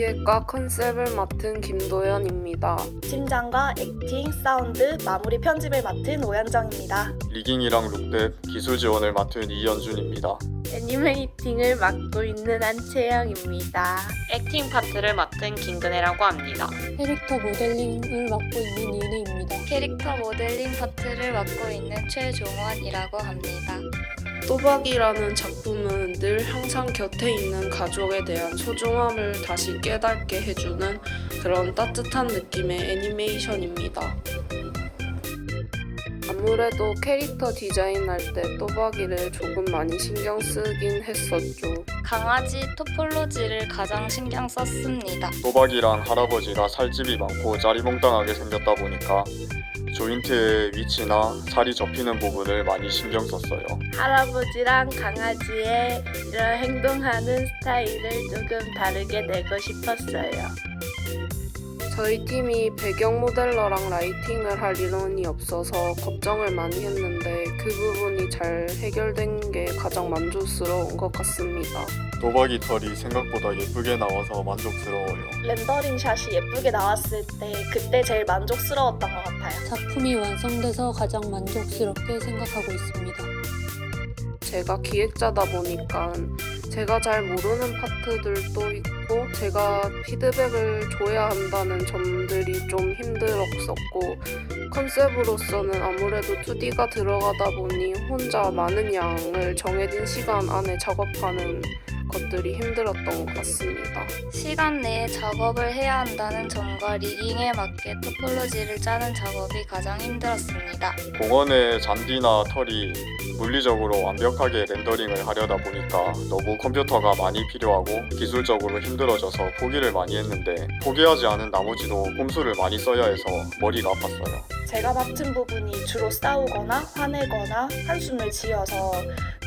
기획과 컨셉을 맡은 김도연입니다. 팀장과 액팅, 사운드, 마무리 편집을 맡은 오현정입니다. 리깅이랑 룩뎁 기술 지원을 맡은 이연준입니다. 애니메이팅을 맡고 있는 안채영입니다. 액팅 파트를 맡은 김근혜라고 합니다. 캐릭터 모델링을 맡고 있는 이은혜입니다. 캐릭터 모델링 파트를 맡고 있는 최종원이라고 합니다. 또박이라는 작품은 늘 항상 곁에 있는 가족에 대한 소중함을 다시 깨닫게 해주는 그런 따뜻한 느낌의 애니메이션입니다. 아무래도 캐릭터 디자인할 때 또박이를 조금 많이 신경 쓰긴 했었죠. 강아지 토폴로지를 가장 신경 썼습니다. 또박이랑 할아버지가 살집이 많고 짜리몽땅하게 생겼다 보니까 조인트의 위치나 살이 접히는 부분을 많이 신경 썼어요. 할아버지랑 강아지의 이런 행동하는 스타일을 조금 다르게 내고 싶었어요. 저희 팀이 배경 모델러랑 라이팅을 할 인원이 없어서 걱정을 많이 했는데 그 부분이 잘 해결된 게 가장 만족스러운 것 같습니다. 또박이 털이 생각보다 예쁘게 나와서 만족스러워요. 렌더링 샷이 예쁘게 나왔을 때 그때 제일 만족스러웠던 것 같아요. 작품이 완성돼서 가장 만족스럽게 생각하고 있습니다. 제가 기획자다 보니까 제가 잘 모르는 파트들도 있고 제가 피드백을 줘야 한다는 점들이 좀 힘들었었고 컨셉으로서는 아무래도 2D가 들어가다 보니 혼자 많은 양을 정해진 시간 안에 작업하는 것들이 힘들었던 것 같습니다. 시간 내에 작업을 해야 한다는 점과 리깅에 맞게 토폴로지를 짜는 작업이 가장 힘들었습니다. 공원의 잔디나 털이 물리적으로 완벽하게 렌더링을 하려다 보니까 너무 컴퓨터가 많이 필요하고 기술적으로 힘들어져서 포기를 많이 했는데 포기하지 않은 나머지도 꼼수를 많이 써야 해서 머리가 아팠어요. 제가 맡은 부분이 주로 싸우거나 화내거나 한숨을 지어서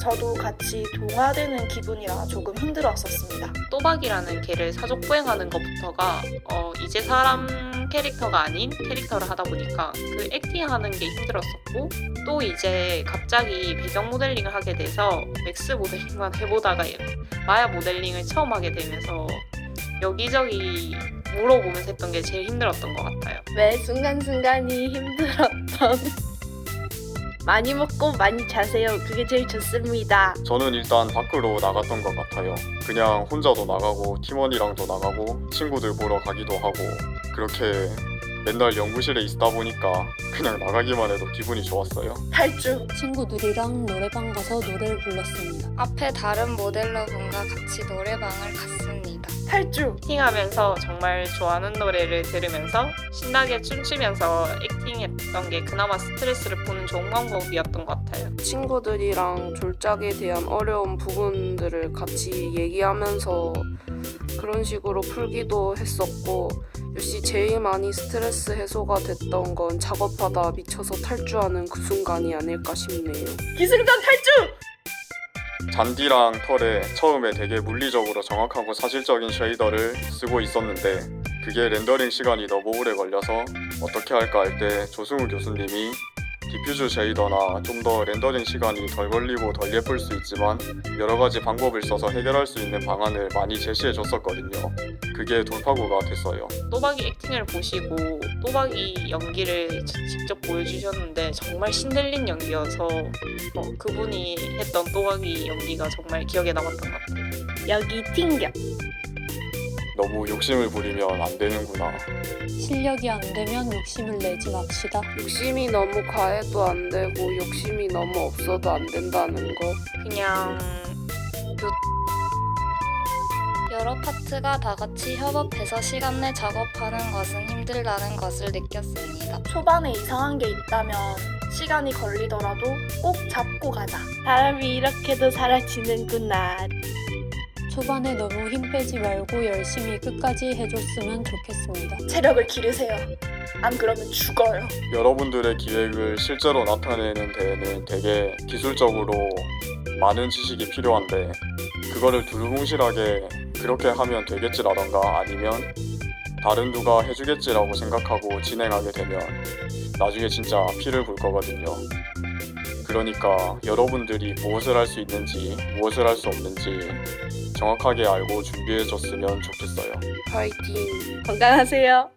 저도 같이 동화되는 기분이라 조금 힘들었었습니다. 또박이라는 개를 사족보행하는 것부터가 어, 이제 사람 캐릭터가 아닌 캐릭터를 하다 보니까 그 액팅하는 게 힘들었었고 또 이제 갑자기 배경 모델링을 하게 돼서 맥스 모델링만 해보다가 마야 모델링을 처음 하게 되면서 여기저기 물어보면서 했던 게 제일 힘들었던 것 같아요. 매 순간순간이 힘들었던 많이 먹고 많이 자세요. 그게 제일 좋습니다. 저는 일단 밖으로 나갔던 것 같아요. 그냥 혼자도 나가고 팀원이랑도 나가고 친구들 보러 가기도 하고 그렇게 맨날 연구실에 있다 보니까 그냥 나가기만 해도 기분이 좋았어요. 탈주. 친구들이랑 노래방 가서 노래를 불렀습니다. 앞에 다른 모델러분과 같이 노래방을 갔어요. 18주 팅하면서 정말 좋아하는 노래를 들으면서 신나게 춤추면서 액팅했던 게 그나마 스트레스를 푸는 좋은 방법이었던 것 같아요. 친구들이랑 졸작에 대한 어려운 부분들을 같이 얘기하면서 그런 식으로 풀기도 했었고 역시 제일 많이 스트레스 해소가 됐던 건 작업하다 미쳐서 탈주하는 그 순간이 아닐까 싶네요. 기승전 탈주! 잔디랑 털에 처음에 되게 물리적으로 정확하고 사실적인 쉐이더를 쓰고 있었는데 그게 렌더링 시간이 너무 오래 걸려서 어떻게 할까 할 때 조승우 교수님이 디퓨즈 쉐이더나 좀 더 렌더링 시간이 덜 걸리고 덜 예쁠 수 있지만 여러 가지 방법을 써서 해결할 수 있는 방안을 많이 제시해 줬었거든요. 그게 돌파구가 됐어요. 또박이 액팅을 보시고 또박이 연기를 지- 직접 보여주셨는데 정말 신들린 연기여서 어, 그분이 했던 또박이 연기가 정말 기억에 남았던 것 같아요. 여기 튕겨. 너무 욕심을 부리면 안 되는구나. 실력이 안 되면 욕심을 내지 맙시다. 욕심이 너무 과해도 안 되고 욕심이 너무 없어도 안 된다는 거. 그냥 여러 파트가 다 같이 협업해서 시간 내 작업하는 것은 힘들다는 것을 느꼈습니다. 초반에 이상한 게 있다면 시간이 걸리더라도 꼭 잡고 가자. 사람이 이렇게도 사라지는구나. 초반에 너무 힘 빼지 말고 열심히 끝까지 해줬으면 좋겠습니다. 체력을 기르세요. 안 그러면 죽어요. 여러분들의 기획을 실제로 나타내는 데에는 되게 기술적으로 많은 지식이 필요한데 그거를 두루뭉실하게 그렇게 하면 되겠지라던가 아니면 다른 누가 해주겠지라고 생각하고 진행하게 되면 나중에 진짜 피를 볼 거거든요. 그러니까 여러분들이 무엇을 할 수 있는지 무엇을 할 수 없는지 정확하게 알고 준비해 줬으면 좋겠어요. 파이팅. 건강하세요.